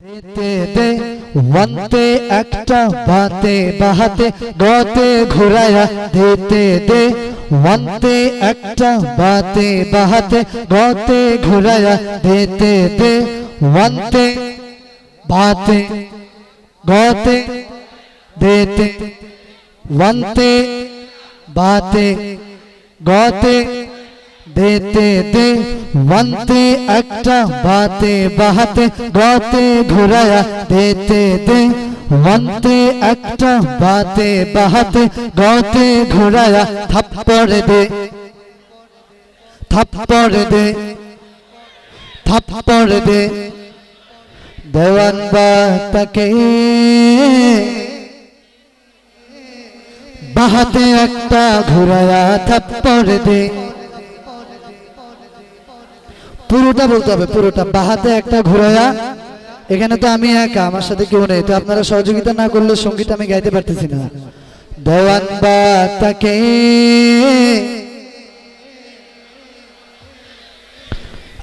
দেতে দে ওয়ান্তে একটা বাতে বাহাতে গতে ঘুরায়া দেতে দে ওয়ান্তে একটা বাতে বাহাতে গতে ঘুরায়া দেতে দে ওয়ান্তে বাতে গতে দেতে ওয়ান্তে বাতে গতে দেতে দে ওয়ান্তে একটা বাতে বাহাতে গতে ঘুরায়া দেতে দে ওয়ান্তে একটা বাতে বাহাতে গতে ঘুরায়া থাপ্পড় দে থাপ্পড় দে থাপ্পড় দে দেওয়ান বা তাকে বাহাতে একটা ঘুরায়া থাপ্পড় দে পুরোটা বলতে হবে, পুরোটা বাহাতে একটা ঘুরায়া। এখানে তো আমি একা, আমার সাথে কেউ নেই, তো আপনারা সহযোগিতা না করলে সংগীত আমি গাইতে পারতেছি না। দেওয়ান বা তাকে।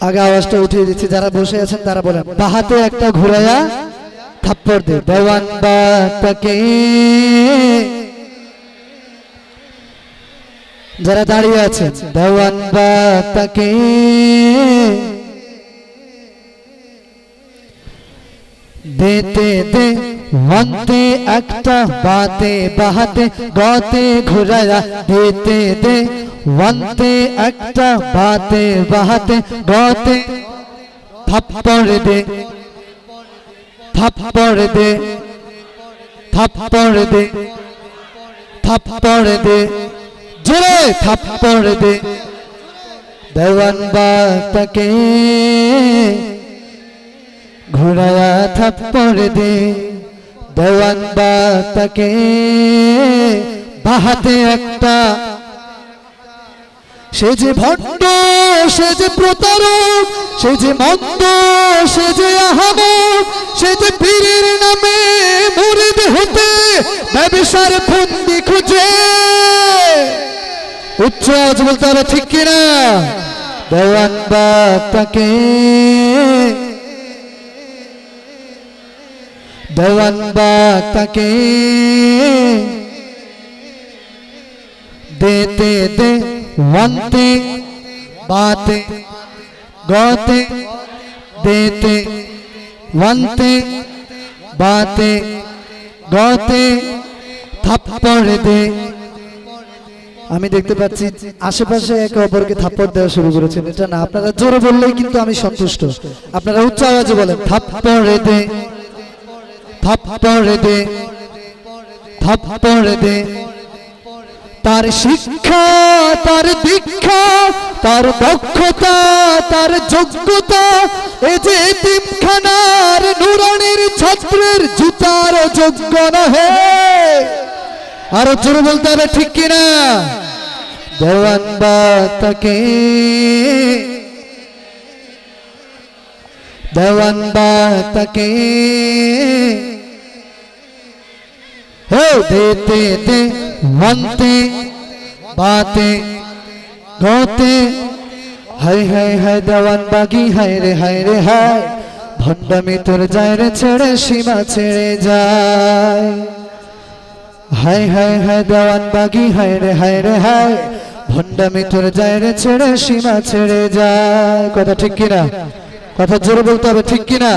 আগে আওয়াজটা উঠিয়ে দিচ্ছি, যারা বসে আছেন তারা বলেন, বাহাতে একটা ঘুরায়া, থাপ্পড় দে, দেওয়ান বা তাকে। যারা দাঁড়িয়ে আছেন, দেওয়ান বা তাকে। দেতে দে মন্তে একটা বাতে বাহাতে গতে ঘুরায়া দেতে দে ওয়ান্তে একটা বাতে বাহাতে গতে থাপ্পড় দে থাপ্পড় দে থাপ্পড় দে থাপ্পড় দে জোরে থাপ্পড় দে দেওয়ান বা তাকে ঘোড়ায়া থাপ্পড় দে, দেওয়ান বা তাকে। বাহাতে একটা, সে যে ভণ্ড, সে যে প্রতারক, সে যে মন্দ, সে যে আহামক সে যে পীরের নামে মুরিদ হতে ব্যবসার ফন্দি খুঁজে। উচ্চ আওয়াজ বলতে হবে ঠিক কিনা? দেওয়ান বা তাকে। দেওয়ান বা তাকে দেতে দে ওয়ান্তে বাতে, গতে দেতে ওয়ান্তে বাতে, গতে থাপ্পড় দে। আমি দেখতে পাচ্ছি আশেপাশে একে অপরকে থাপ্পড় দেওয়া শুরু করেছেন। এটা না, আপনারা জোরে বললেই কিন্তু আমি সন্তুষ্ট। আপনারা উচ্চ আওয়াজে বলেন, থাপ্পড় দে। থাপ্পড় দে থাপ্পড় দে। তার শিক্ষা, তার দীক্ষা, তার দক্ষতা, তার যোগ্যতা, এ যে তিমখানার নুরানির ছাত্রের জুতার যোগ্য নহে। আরও জোরে বলতে হবে, ঠিক কিনা দেওয়ান বা তাকে। দেওয়ান বা তাকে। হে দেতে দে মনতে বাতে হাই হাই হাই দেওয়ান বাগি হায় রে হায় রে হায় ভণ্ডামি তোর যায় রে ছেড়ে সীমা ছেড়ে যায় হায় হায় হায় দেওয়ান বাগি হায় রে হায় রে হায় ভণ্ডামি তোর যায় রে ছেড়ে সীমা ছেড়ে যায় কথা ঠিক কিনা? কথা জোরে বলতে হবে, ঠিক কিনা?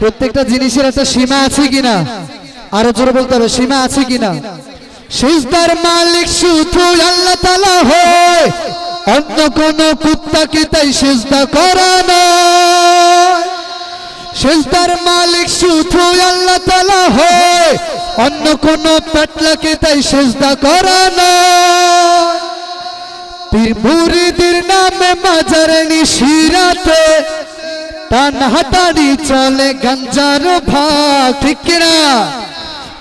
প্রত্যেকটা জিনিসের একটা সীমা আছে কিনা? আরও জোরে বলতে হবে, সীমা আছে কিনা? সিজদার মালিক শুধু আল্লাহ তালা হয়, অন্য কোন কুত্তাকে তাই সিজদা করা সেজদার মালিক শুধু আল্লাহ তালা হয়, অন্য কোন পেটলাকে তাই সেজদা করা না পীর মুরিদের নামে মাজারে নিশিরাতে টান হাতাড়ি চলে, গঞ্জার ভাগ, ঠিক কিনা?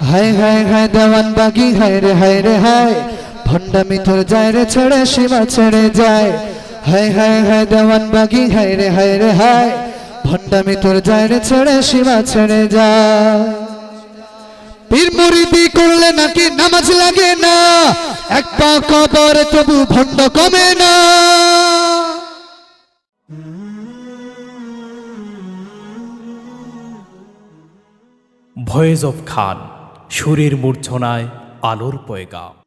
হায় হায় হায় দেওয়ান বাগি, হায় রে হায় রে, হায়। ভণ্ডামি তোর যায় রে, ছেড়ে সীমা ছেড়ে যায়। হায় হায় হায় দেওয়ান বাগি, হায় রে হায় রে, হায়। ভণ্ডামি তোর যায় রে, ছেড়ে সীমা ছেড়ে যায়। পীর মুরিদি করলে নাকি নামাজ লাগে না। এক পা কবর তবু ভণ্ড কমে না। Voice of Khan. সুরের মূর্ছনায় আলোর পয়গাম।